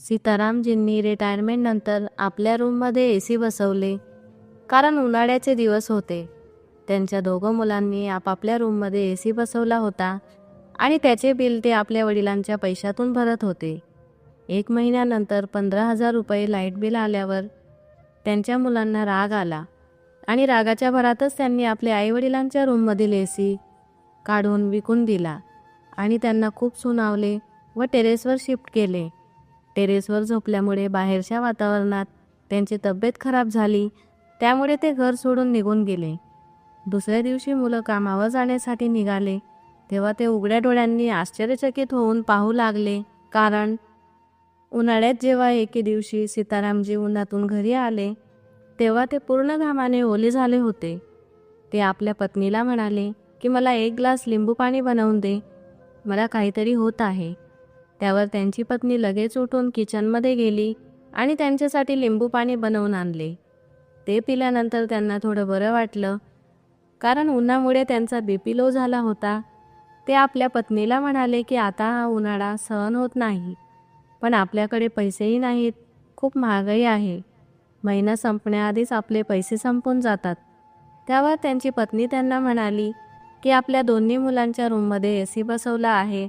सीतारामजींनी रिटायरमेंटनंतर आपल्या रूममध्ये ए सी बसवले. कारण उन्हाळ्याचे दिवस होते. त्यांच्या दोघं मुलांनी आपापल्या रूममध्ये ए सी बसवला होता आणि त्याचे बिल ते आपल्या वडिलांच्या पैशातून भरत होते. एक महिन्यानंतर पंधरा हजार रुपये लाइट बिल आल्यावर त्यांच्या मुलांना राग आला आणि रागाच्या भरातच त्यांनी आपल्या आईवडिलांच्या रूममधील ए सी काढून विकून दिला आणि त्यांना खूप सुनावले व टेरेसवर शिफ्ट केले. टेरेसवर झोपल्यामुळे बाहेरच्या वातावरणात त्यांची तब्येत खराब झाली. त्यामुळे ते घर सोडून निघून गेले. दुसऱ्या दिवशी मुलं कामावर जाण्यासाठी निघाले. तेव्हा ते उघड्या डोळ्यांनी आश्चर्यचकित होऊन पाहू लागले. कारण उन्हाळ्यात जेव्हा एके दिवशी सीतारामजी उन्हातून घरी आले तेव्हा ते पूर्ण घामाने ओले झाले होते. ते आपल्या पत्नीला म्हणाले की मला एक ग्लास लिंबू पाणी बनवून दे. मला काहीतरी होत आहे. त्यावर त्यांची पत्नी लगेच उठून किचनमध्ये गेली आणि त्यांच्यासाठी लिंबू पाणी बनवून आणले. ते पिल्यानंतर त्यांना थोडं बरं वाटलं. कारण उन्हामुळे त्यांचा बी पी लो झाला होता. ते आपल्या पत्नीला म्हणाले की आता हा उन्हाळा सहन होत नाही. पण आपल्याकडे पैसेही नाहीत. खूप महागाई आहे. महिना संपण्याआधीच आपले पैसे संपून जातात. त्यावर त्यांची पत्नी त्यांना म्हणाली की आपल्या दोन्ही मुलांच्या रूममध्ये ए सी बसवला आहे.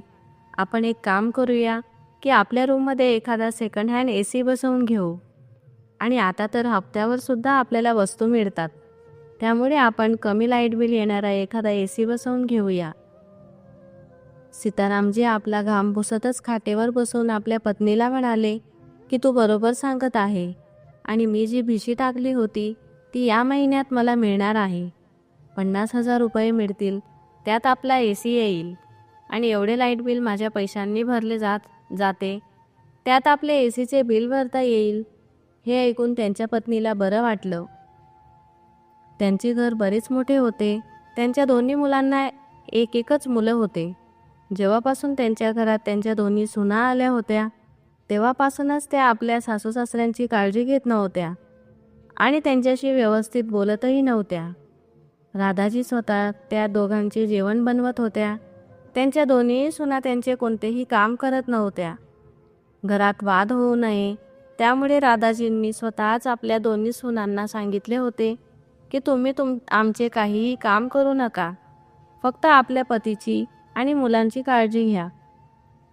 आपण एक काम करूया की आपल्या रूममध्ये एखादा सेकंड हँड ए सी बसवून घेऊ. आणि आता तर हप्त्यावर सुद्धा आपल्याला वस्तू मिळतात. त्यामुळे आपण कमी लाइट बिल येणारा एखादा ए सी बसवून घेऊया. सीतारामजी आपला घाम भुसतच खाटेवर बसून आपल्या पत्नीला म्हणाले की तू बरोबर सांगत आहे. आणि मी जी भिशी टाकली होती ती या महिन्यात मला मिळणार आहे. पन्नास हजार रुपये मिळतील त्यात आपला ए सी येईल. आणि एवढे लाइट बिल माझ्या पैशांनी भरले जात जाते. त्यात आपले ए सीचे बिल भरता येईल हे ऐकून त्यांच्या पत्नीला बरं वाटलं. त्यांचे घर बरेच मोठे होते. त्यांच्या दोन्ही मुलांना एक एकच मुलं होते. जेव्हापासून त्यांच्या घरात त्यांच्या दोन्ही सुना आल्या होत्या तेव्हापासूनच त्या आपल्या सासू सासऱ्यांची काळजी घेत नव्हत्या आणि त्यांच्याशी व्यवस्थित बोलतही नव्हत्या. राधाजी स्वतः त्या दोघांचे जेवण बनवत होत्या. त्यांच्या दोन्ही सुना त्यांचे कोणतेही काम करत नव्हत्या. घरात वाद होऊ नये त्यामुळे राधाजींनी स्वतःच आपल्या दोन्ही सुनांना सांगितले होते की तुम्ही तुम आमचे काहीही काम करू नका. फक्त आपल्या पतीची आणि मुलांची काळजी घ्या.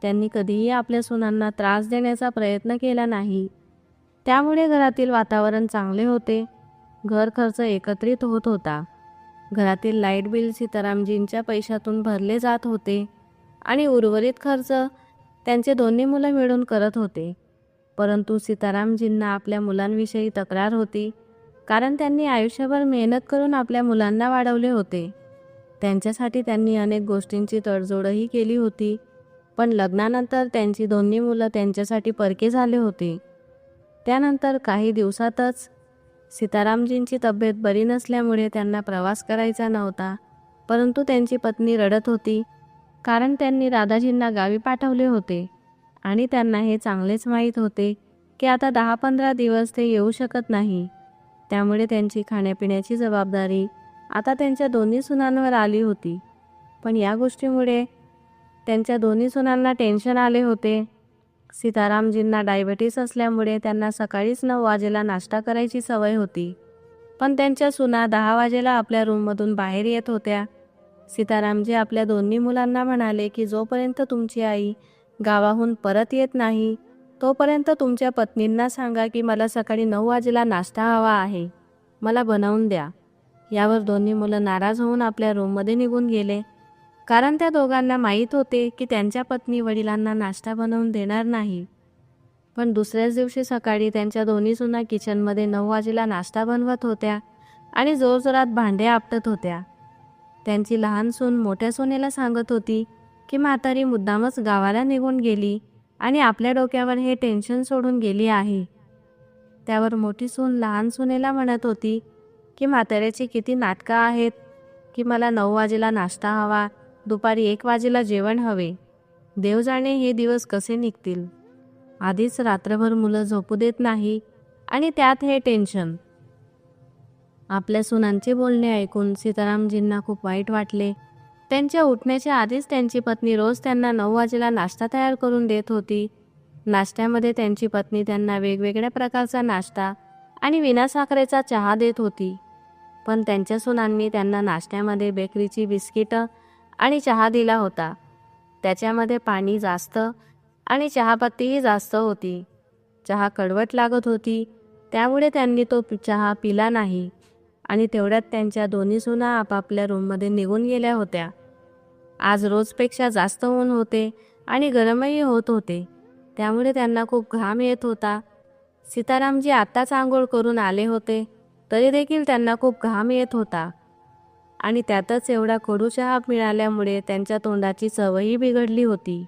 त्यांनी कधीही आपल्या सुनांना त्रास देण्याचा प्रयत्न केला नाही. त्यामुळे घरातील वातावरण चांगले होते. घर खर्च एकत्रित होत होता. घरातील लाइट बिल सीतारामजींच्या पैशातून भरले जात होते आणि उर्वरित खर्च त्यांचे दोन्ही मुलं मिळून करत होते. परंतु सीतारामजींना आपल्या मुलांविषयी तक्रार होती कारण त्यांनी आयुष्यभर मेहनत करून आपल्या मुलांना वाढवले होते. त्यांच्यासाठी त्यांनी अनेक गोष्टींची तडजोडही केली होती पण लग्नानंतर त्यांची दोन्ही मुलं त्यांच्यासाठी परके झाले होते. त्यानंतर काही दिवसातच सीतारामजींची तब्येत बरी नसल्यामुळे त्यांना प्रवास करायचा नव्हता परंतु त्यांची पत्नी रडत होती कारण त्यांनी राधाजींना गावी पाठवले होते आणि त्यांना हे चांगलेच माहीत होते की आता दहा पंधरा दिवस ते येऊ शकत नाही. त्यामुळे त्यांची खाण्यापिण्याची जबाबदारी आता त्यांच्या दोन्ही सुनांवर आली होती. पण या गोष्टीमुळे त्यांच्या दोन्ही सुनांना टेन्शन आले होते सीतारामजींना डायबेटीस असल्यामुळे त्यांना सकाळीच नऊ वाजेला नाश्ता करायची सवय होती. पण त्यांच्या सुना दहा वाजेला आपल्या रूममधून बाहेर येत होत्या. सीतारामजी आपल्या दोन्ही मुलांना म्हणाले की जोपर्यंत तुमची आई गावाहून परत येत नाही तोपर्यंत तुमच्या पत्नींना सांगा की मला सकाळी नऊ वाजेला नाश्ता हवा आहे. मला बनवून द्या. यावर दोन्ही मुलं नाराज होऊन आपल्या रूममध्ये निघून गेले. कारण त्या दोघांना माहीत होते की त्यांच्या पत्नी वडिलांना नाश्ता बनवून देणार नाही. पण दुसऱ्याच दिवशी सकाळी त्यांच्या दोन्ही सुना किचनमध्ये नऊ वाजेला नाश्ता बनवत होत्या आणि जोरजोरात भांडे आपटत होत्या. त्यांची लहान सून मोठ्या सोनेला सांगत होती की म्हातारी मुद्दामच गावाला निघून गेली आणि आपल्या डोक्यावर हे टेन्शन सोडून गेली आहे. त्यावर मोठी सून लहान सुनेला म्हणत होती की म्हाताऱ्याची किती नाटकं आहेत की मला नऊ वाजेला नाश्ता हवा दुपारी एक वाजेला जेवण हवे. देव जाणे हे दिवस कसे निघतील? आधीच रात्रभर मुलं झोपू देत नाही आणि त्यात हे टेन्शन. आपल्या सुनांचे बोलणे ऐकून सीतारामजींना खूप वाईट वाटले. त्यांच्या उठण्याच्या आधीच त्यांची पत्नी रोज त्यांना नऊ वाजेला नाश्ता तयार करून देत होती. नाश्त्यामध्ये त्यांची पत्नी त्यांना वेगवेगळ्या प्रकारचा नाश्ता आणि विनासाखरेचा चहा देत होती. पण त्यांच्या सुनांनी त्यांना नाश्त्यामध्ये बेकरीची बिस्किटं आणि चहा दिला होता. त्याच्यामध्ये पाणी जास्त आणि चहापत्तीही जास्त होती. चहा कडवट लागत होती. त्यामुळे त्यांनी तो चहा पिला नाही. आणि तेवढ्यात त्यांच्या दोन्ही सुना आपापल्या रूममध्ये निघून गेल्या होत्या. आज रोजपेक्षा जास्त ऊन होते आणि गरमही होत होते. त्यामुळे त्यांना खूप घाम येत होता. सीतारामजी आत्ताच आंघोळ करून आले होते. तरी देखील त्यांना खूप घाम येत होता. आणि त्यातच एवढा कडू चहा मिळाल्यामुळे त्यांच्या तोंडाची चवही बिघडली होती.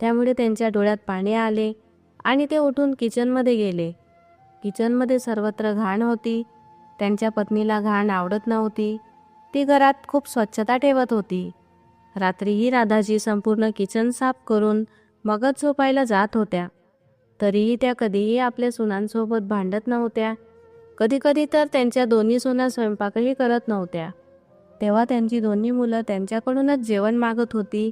त्यामुळे त्यांच्या डोळ्यात पाणी आले आणि ते उठून किचनमध्ये गेले. किचनमध्ये सर्वत्र घाण होती. त्यांच्या पत्नीला घाण आवडत नव्हती. ती घरात खूप स्वच्छता ठेवत होती. रात्रीही राधाजी संपूर्ण किचन साफ करून मगच झोपायला जात होत्या. तरीही त्या कधीही आपल्या सुनांसोबत भांडत नव्हत्या. कधीकधी तर त्यांच्या दोन्ही सुना स्वयंपाकही करत नव्हत्या. तेव्हा त्यांची दोन्ही मुलं त्यांच्याकडूनच जेवण मागत होती.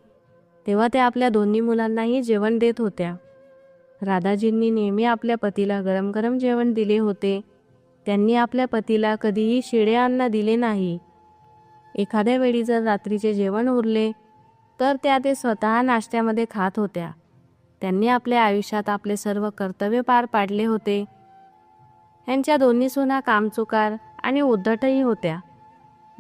तेव्हा त्या आपल्या दोन्ही मुलांनाही जेवण देत होत्या. राधाजींनी नेहमी आपल्या पतीला गरम गरम जेवण दिले होते. त्यांनी आपल्या पतीला कधीही शिळे अन्न दिले नाही. एखाद्या वेळी जर रात्रीचे जेवण उरले तर त्या ते स्वतः नाश्त्यामध्ये खात होत्या. त्यांनी आपल्या आयुष्यात आपले सर्व कर्तव्य पार पाडले होते. ह्यांच्या दोन्ही सुना कामचुकार आणि उद्धटही होत्या.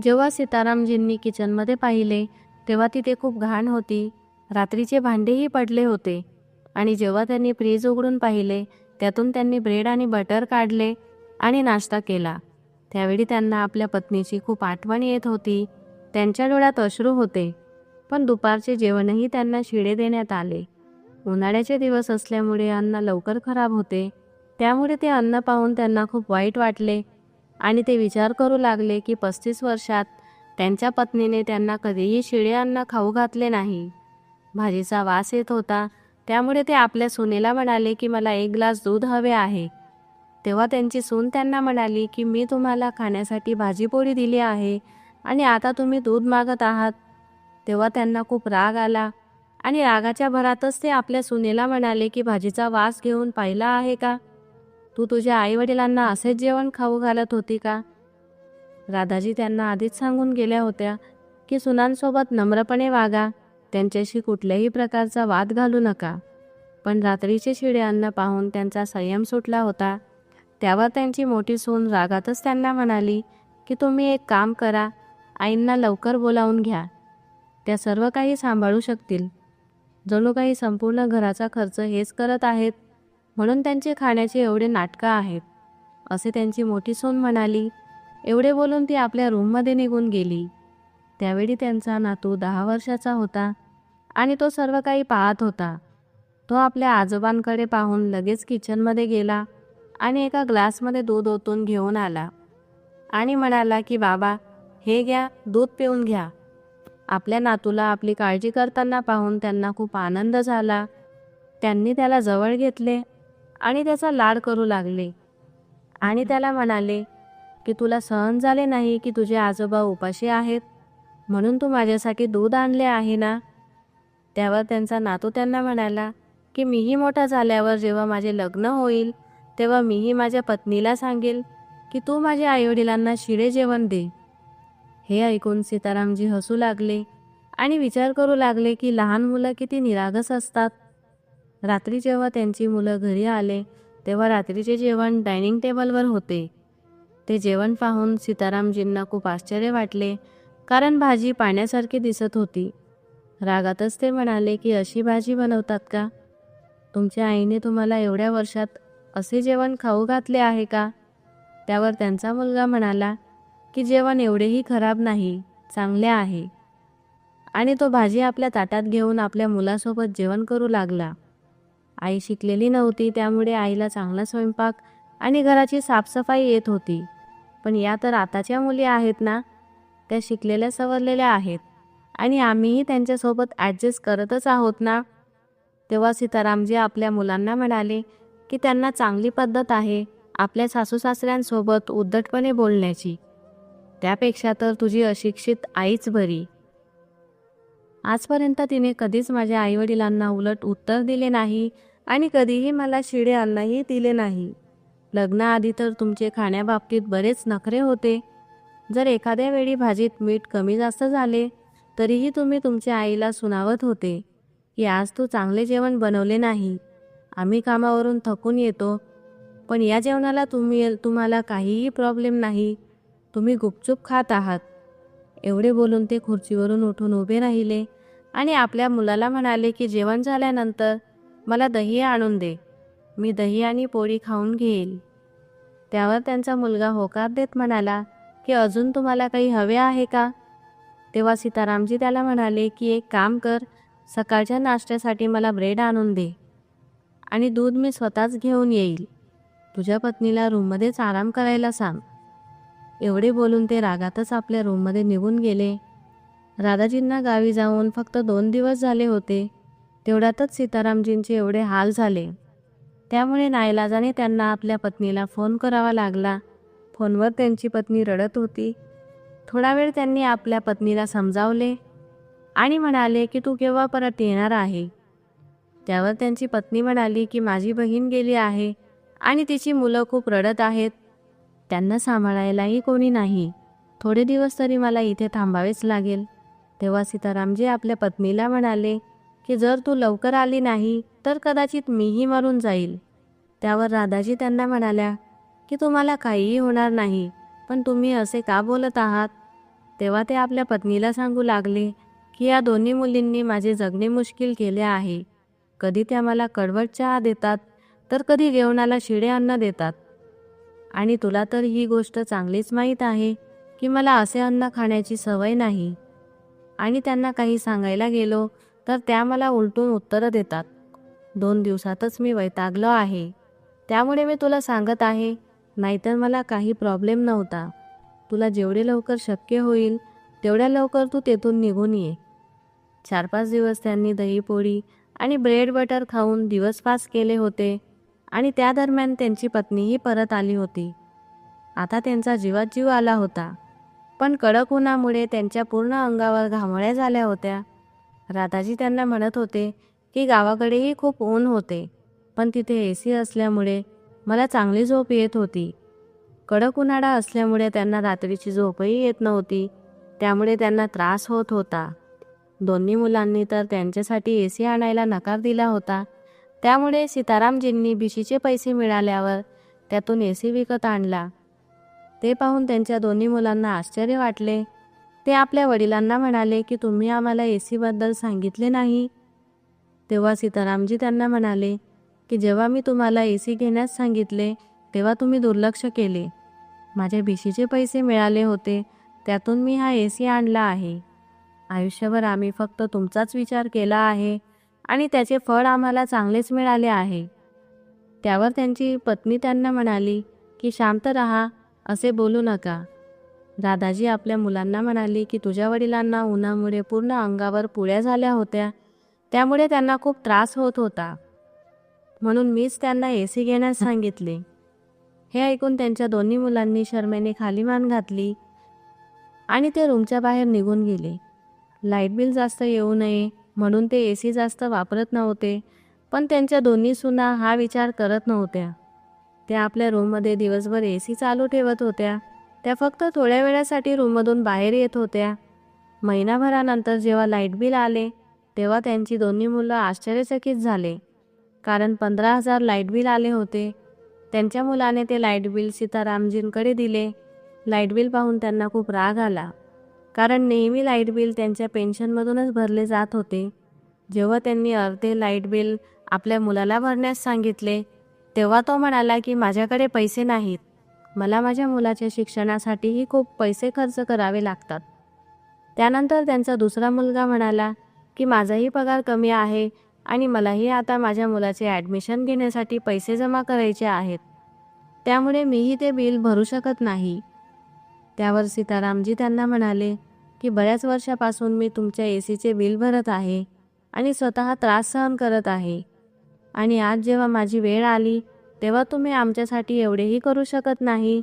जेव्हा सीतारामजींनी किचनमध्ये पाहिले तेव्हा तिथे खूप घाण होती. रात्रीचे भांडेही पडले होते. आणि जेव्हा त्यांनी फ्रीज उघडून पाहिले त्यातून त्यांनी ब्रेड आणि बटर काढले आणि नाश्ता केला. त्यावेळी त्यांना आपल्या पत्नीची खूप आठवण येत होती. त्यांच्या डोळ्यात अश्रू होते. पण दुपारचे जेवणही त्यांना शिडे देण्यात आले. उन्हाळ्याचे दिवस असल्यामुळे अन्न लवकर खराब होते. त्यामुळे ते अन्न पाहून त्यांना खूप वाईट वाटले. आणि ते विचार करू लागले की पस्तीस वर्षात त्यांच्या पत्नीने त्यांना कधीही शिळे अन्न खाऊ घातले नाही. भाजीचा वास येत होता. त्यामुळे ते आपल्या सुनेला म्हणाले की मला एक ग्लास दूध हवे आहे. तेव्हा त्यांची सून त्यांना म्हणाली की मी तुम्हाला खाण्यासाठी भाजीपोळी दिली आहे आणि आता तुम्ही दूध मागत आहात. तेव्हा त्यांना खूप राग आला आणि रागाच्या भरातच ते आपल्या सुनेला म्हणाले की भाजीचा वास घेऊन पाहिला आहे का? तू तुझ्या आईवडिलांना असेच जेवण खाऊ घालत होती का? राधाजी त्यांना आधीच सांगून गेल्या होत्या की सुनांसोबत नम्रपणे वागा त्यांच्याशी कुठल्याही प्रकारचा वाद घालू नका. पण रात्रीचे शिडे अन्न पाहून त्यांचा संयम सुटला होता. त्यावर त्यांची मोठी सून रागातच त्यांना म्हणाली की तुम्ही एक काम करा आईंना लवकर बोलावून घ्या. त्या सर्व काही सांभाळू शकतील. जणू काही संपूर्ण घराचा खर्च हेच करत आहेत म्हणून त्यांचे खाण्याचे एवढे नाटकं आहेत. असे त्यांची मोठी सून म्हणाली. एवढे बोलून ती आपल्या रूममध्ये निघून गेली. त्यावेळी त्यांचा नातू दहा वर्षाचा होता आणि तो सर्व काही पाहत होता. तो आपल्या आजोबांकडे पाहून लगेच किचनमध्ये गेला आणि एका ग्लासमध्ये दूध ओतून घेऊन आला. आणि म्हणाला की बाबा हे घ्या दूध पिऊन घ्या. आपल्या नातूला आपली काळजी करताना पाहून त्यांना खूप आनंद झाला. त्यांनी त्याला जवळ घेतले आणि त्याचा लाड करू लागले. आणि त्याला म्हणाले की तुला सहन झाले नाही की तुझे आजोबा उपाशी आहेत? म्हणून तू माझ्यासाठी दूध आणले आहे ना? त्यावर त्यांचा नातू त्यांना म्हणाला की मीही मोठा झाल्यावर जेव्हा माझे लग्न होईल तेव्हा मीही माझ्या पत्नीला सांगेल की तू माझ्या आईवडिलांना शिळे जेवण दे. हे ऐकून सीतारामजी हसू लागले आणि विचार करू लागले की लहान मुलं किती निरागस असतात. रात्री जेव्हा त्यांची मुलं घरी आले तेव्हा रात्रीचे जेवण डायनिंग टेबलवर होते. ते जेवण पाहून सीतारामजींना खूप आश्चर्य वाटले कारण भाजी पाण्यासारखी दिसत होती. रागातच ते म्हणाले की अशी भाजी बनवतात का? तुमच्या आईने तुम्हाला एवढ्या वर्षात असे जेवण खाऊ घातले आहे का? त्यावर त्यांचा मुलगा म्हणाला की जेवण एवढेही खराब नाही चांगले आहे. आणि तो भाजी आपल्या ताटात घेऊन आपल्या मुलासोबत जेवण करू लागला. आई शिकलेली नव्हती त्यामुळे आईला चांगला स्वयंपाक आणि घराची साफसफाई येत होती. पण या तर आताच्या मुली आहेत ना? त्या शिकलेल्या सवरलेल्या आहेत. आणि आम्हीही त्यांच्यासोबत ॲडजस्ट करतच आहोत ना? तेव्हा सीतारामजी आपल्या मुलांना म्हणाले की त्यांना चांगली पद्धत आहे आपल्या सासू सासऱ्यांसोबत उद्धटपणे बोलण्याची. त्यापेक्षा तर तुझी अशिक्षित आईच बरी. आजपर्यंत तिने कधीच माझ्या आईवडिलांना उलट उत्तर दिले नाही आणि कधीही मला शिडे अन्नही दिले नाही. लग्नाआधी तर तुमचे खाण्याबाबतीत बरेच नखरे होते. जर एखाद्या वेळी भाजीत मीठ कमी जास्त झाले तरीही तुम्ही तुमच्या आईला सुनावत होते की आज तू चांगले जेवण बनवले नाही. आम्ही कामावरून थकून येतो पण या जेवणाला तुम्ही तुम्हाला काहीही प्रॉब्लेम नाही. तुम्ही गुपचूप खात आहात. एवढे बोलून ते खुर्चीवरून उठून उभे राहिले. आणि आपल्या मुलाला म्हणाले की जेवण झाल्यानंतर मला दही आणून दे. मी दही आणि पोळी खाऊन घेईल. त्यावर त्यांचा मुलगा होकार देत म्हणाला की अजून तुम्हाला काही हवे आहे का? तेव्हा सीतारामजी त्याला म्हणाले की एक काम कर सकाळच्या नाश्त्यासाठी मला ब्रेड आणून दे आणि दूध मी स्वतःच घेऊन येईल. तुझ्या पत्नीला रूममध्येच आराम करायला सांग. एवढे बोलून ते रागातच आपल्या रूममध्ये निघून गेले. राधाजींना गावी जाऊन फक्त दोन दिवस झाले होते. तेवढ्यातच सीतारामजींचे एवढे हाल झाले. त्यामुळे नाईलाजाने त्यांना आपल्या पत्नीला फोन करावा लागला. फोनवर त्यांची पत्नी रडत होती. थोडा वेळ त्यांनी आपल्या पत्नीला समजावले आणि म्हणाले की तू केव्हा परत येणार आहे? त्यावर त्यांची पत्नी म्हणाली की माझी बहीण गेली आहे आणि तिची मुलं खूप रडत आहेत. त्यांना सांभाळायलाही कोणी नाही. थोडे दिवस तरी मला इथे थांबावेच लागेल. तेव्हा सीतारामजी आपल्या पत्नीला म्हणाले की जर तू लवकर आली नाही तर कदाचित मीही मरून जाईल. त्यावर राधाजी त्यांना म्हणाल्या की तुम्हाला काहीही होणार नाही पण तुम्ही असे का बोलत आहात? तेव्हा ते आपल्या पत्नीला सांगू लागले की या दोन्ही मुलींनी माझे जगणे मुश्किल केले आहे. कधी त्या मला कडवट चहा देतात तर कधी जेवणाला शिडे अन्न देतात. आणि तुला तर ही गोष्ट चांगलीच माहीत आहे की मला असे अन्न खाण्याची सवय नाही. आणि त्यांना काही सांगायला गेलो तर त्या मला उलटून उत्तरं देतात. दोन दिवसातच मी वैतागलो आहे. त्यामुळे मी तुला सांगत आहे नाहीतर मला काही प्रॉब्लेम नव्हता. तुला जेवढे लवकर शक्य होईल तेवढ्या लवकर तू तेथून निघून ये. चार पाच दिवस त्यांनी दहीपोळी आणि ब्रेड बटर खाऊन दिवस पास केले होते आणि त्या दरम्यान त्यांची पत्नीही परत आली होती. आता त्यांचा जीवात जीव आला होता. पण कडक उन्हामुळे त्यांच्या पूर्ण अंगावर घामोळ्या झाल्या होत्या. राधाजी त्यांना म्हणत होते की गावाकडेही खूप ऊन होते पण तिथे ए सी असल्यामुळे मला चांगली झोप येत होती. कडक उन्हाळा असल्यामुळे त्यांना रात्रीची झोपही येत नव्हती त्यामुळे त्यांना त्रास होत होता. दोन्ही मुलांनी तर त्यांच्यासाठी ए सी आणायला नकार दिला होता. त्यामुळे सीतारामजींनी भिशीचे पैसे मिळाल्यावर त्यातून ए सी विकत आणला. ते पाहून त्यांच्या दोन्ही मुलांना आश्चर्य वाटले. ते आपल्या वडिलांना म्हणाले की तुम्ही आम्हाला ए सीबद्दल सांगितले नाही. तेव्हा सीतारामजी त्यांना म्हणाले की जेव्हा मी तुम्हाला ए सी घेण्यास सांगितले तेव्हा तुम्ही दुर्लक्ष केले. माझ्या भीशीचे पैसे मिळाले होते त्यातून मी हा ए सी आणला आहे. आयुष्यभर आम्ही फक्त तुमचाच विचार केला आहे आणि त्याचे फळ आम्हाला चांगलेच मिळाले आहे. त्यावर त्यांची पत्नी त्यांना म्हणाली की शांत रहा. असे बोलू नका. दादाजी आपल्या मुलांना म्हणाली की तुझ्या वडिलांना उन्हामुळे पूर्ण अंगावर पुळ्या झाल्या होत्या. त्यामुळे त्यांना खूप त्रास होत होता. म्हणून मीच त्यांना ए सी घेण्यास सांगितले. हे ऐकून त्यांच्या दोन्ही मुलांनी शर्मेने खाली मान घातली आणि ते रूमच्या बाहेर निघून गेले. लाइट बिल जास्त येऊ नये म्हणून ते ए सी जास्त वापरत नव्हते पण त्यांच्या दोन्ही सुना हा विचार करत नव्हत्या. त्या आपल्या रूममध्ये दिवसभर ए सी चालू ठेवत होत्या. त्या फक्त थोड्या वेळासाठी रूममधून बाहेर येत होत्या. महिनाभरानंतर जेव्हा लाइट बिल आले तेव्हा त्यांची दोन्ही मुलं आश्चर्यचकित झाले. कारण पंधरा हजार लाइट बिल आले होते. त्यांच्या मुलाने ते लाइट बिल सीतारामजींकडे दिले. लाइट बिल पाहून त्यांना खूप राग आला. कारण नेहमी लाइट बिल त्यांच्या पेन्शनमधूनच भरले जात होते. जेव्हा त्यांनी अर्धे लाइट बिल आपल्या मुलाला भरण्यास सांगितले तेव्हा तो म्हणाला की माझ्याकडे पैसे नाहीत. मला माझ्या मुलाच्या शिक्षणासाठीही खूप पैसे खर्च करावे लागतात. त्यानंतर त्यांचा दुसरा मुलगा म्हणाला की माझाही पगार कमी आहे आणि मलाही आता माझ्या मुलाचे ॲडमिशन घेण्यासाठी पैसे जमा करायचे आहेत. त्यामुळे मीही ते बिल भरू शकत नाही. त्यावर सीतारामजी त्यांना म्हणाले की बऱ्याच वर्षापासून मी तुमच्या ए सीचे बिल भरत आहे आणि स्वतः त्रास सहन करत आहे. आणि आज जेव्हा माझी वेळ आली तेव्हा तुम्ही आमच्यासाठी एवढेही करू शकत नाही.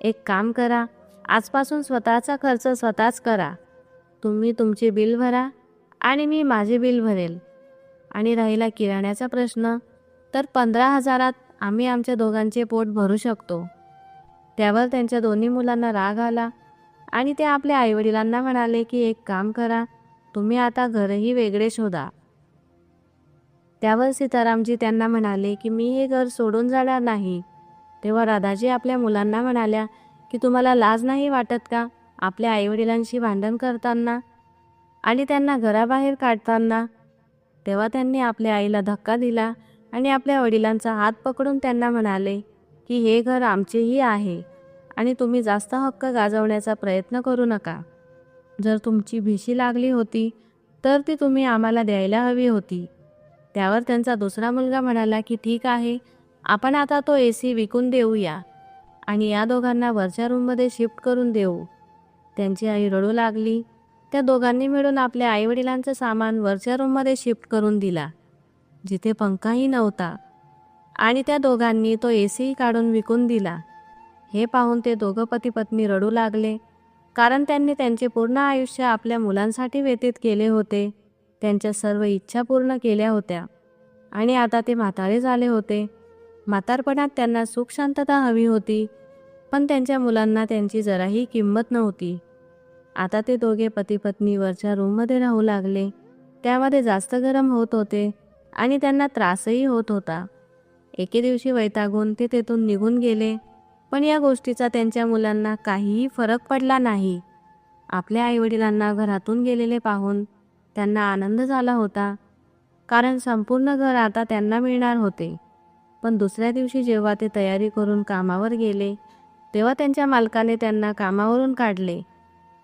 एक काम करा आजपासून स्वतःचा खर्च स्वतःच करा. तुम्ही तुमचे बिल भरा आणि मी माझे बिल भरेल. आणि राहिला किराण्याचा प्रश्न तर पंधरा हजारात आम्ही आमच्या दोघांचे पोट भरू शकतो. त्यावर त्यांच्या दोन्ही मुलांना राग आला आणि ते आपल्या आईवडिलांना म्हणाले की एक काम करा तुम्ही आता घरही वेगळे शोधा. त्यावर सीतारामजी त्यांना म्हणाले की मी हे घर सोडून जाणार नाही. तेव्हा राधाजी आपल्या मुलांना म्हणाल्या की तुम्हाला लाज नाही वाटत का आपल्या आईवडिलांशी भांडण करताना आणि त्यांना घराबाहेर काढताना? तेव्हा त्यांनी आपल्या आईला धक्का दिला आणि आपल्या वडिलांचा हात पकडून त्यांना म्हणाले की हे घर आमचेही आहे आणि तुम्ही जास्त हक्क गाजवण्याचा प्रयत्न करू नका. जर तुमची भीशी लागली होती तर ती तुम्ही आम्हाला द्यायला हवी होती. त्यावर त्यांचा दुसरा मुलगा म्हणाला की ठीक आहे आपण आता तो ए सी विकून देऊया आणि या दोघांना वरच्या रूममध्ये शिफ्ट करून देऊ. त्यांची आई रडू लागली. त्या दोघांनी मिळून आपल्या आईवडिलांचं सामान वरच्या रूममध्ये शिफ्ट करून दिला जिथे पंखाही नव्हता. आणि त्या दोघांनी तो ए सीही काढून विकून दिला. हे पाहून ते दोघं पती पत्नी रडू लागले कारण त्यांनी त्यांचे पूर्ण आयुष्य आपल्या मुलांसाठी व्यतीत केले होते. त्यांच्या सर्व इच्छा पूर्ण केल्या होत्या. आणि आता ते म्हातारे झाले होते. म्हातारपणात त्यांना सुख शांतता हवी होती पण त्यांच्या मुलांना त्यांची जराही किंमत नव्हती. आता ते दोघे पती पत्नी वरच्या रूममध्ये राहू लागले. त्यामध्ये जास्त गरम होत होते आणि त्यांना त्रासही होत होता. एके दिवशी वैतागून ते तेथून निघून गेले पण या गोष्टीचा त्यांच्या मुलांना काहीही फरक पडला नाही. आपल्या आईवडिलांना घरातून गेलेले पाहून त्यांना आनंद झाला होता. कारण संपूर्ण घर आता त्यांना मिळणार होते. पण दुसऱ्या दिवशी जेव्हा ते तयारी करून कामावर गेले तेव्हा त्यांच्या मालकाने त्यांना कामावरून काढले.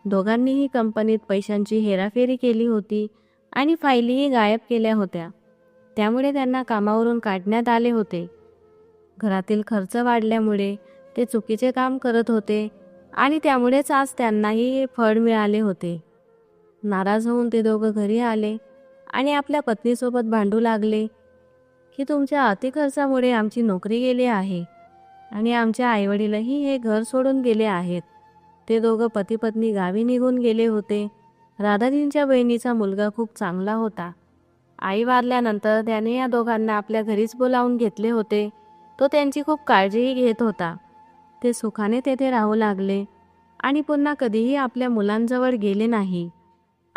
दोघांनीही कंपनीत पैशांची हेराफेरी केली होती आणि फायलीही गायब केल्या होत्या. त्यामुळे त्यांना कामावरून काढण्यात आले होते. घरातील खर्च वाढल्यामुळे ते चुकीचे काम करत होते आणि त्यामुळेच आज त्यांनाही हे फळ मिळाले होते. नाराज होऊन ते दोघं घरी आले आणि आपल्या पत्नीसोबत भांडू लागले की तुमच्या अतिखर्चामुळे आमची नोकरी गेली आहे आणि आमच्या आईवडीलही हे घर सोडून गेले आहेत. ते दोघं पती पत्नी गावी निघून गेले होते. राधाजींच्या बहिणीचा मुलगा खूप चांगला होता. आई वारल्यानंतर त्याने या दोघांना आपल्या घरीच बोलावून घेतले होते. तो त्यांची खूप काळजीही घेत होता. ते सुखाने तेथे राहू लागले आणि पुन्हा कधीही आपल्या मुलांजवळ गेले नाही.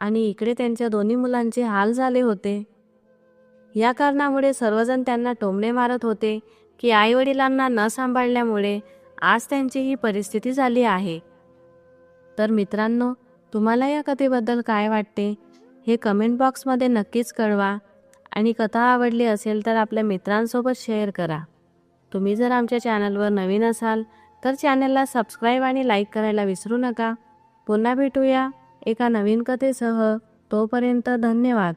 आणि इकडे त्यांच्या दोन्ही मुलांचे हाल झाले होते. या कारणामुळे सर्वजण त्यांना टोमणे मारत होते की आईवडिलांना न सांभाळल्यामुळे आज त्यांची ही परिस्थिती झाली आहे. तर मित्रांनो तुम्हाला या कथेबद्दल काय वाटते हे कमेंट बॉक्समध्ये नक्कीच कळवा. आणि कथा आवडली असेल तर आपल्या मित्रांसोबत शेअर करा. तुम्ही जर आमच्या चॅनलवर नवीन असाल तर चॅनलला सबस्क्राईब आणि लाईक करायला विसरू नका. पुन्हा भेटूया. एका नवीन कथेसह तोपर्यंत धन्यवाद.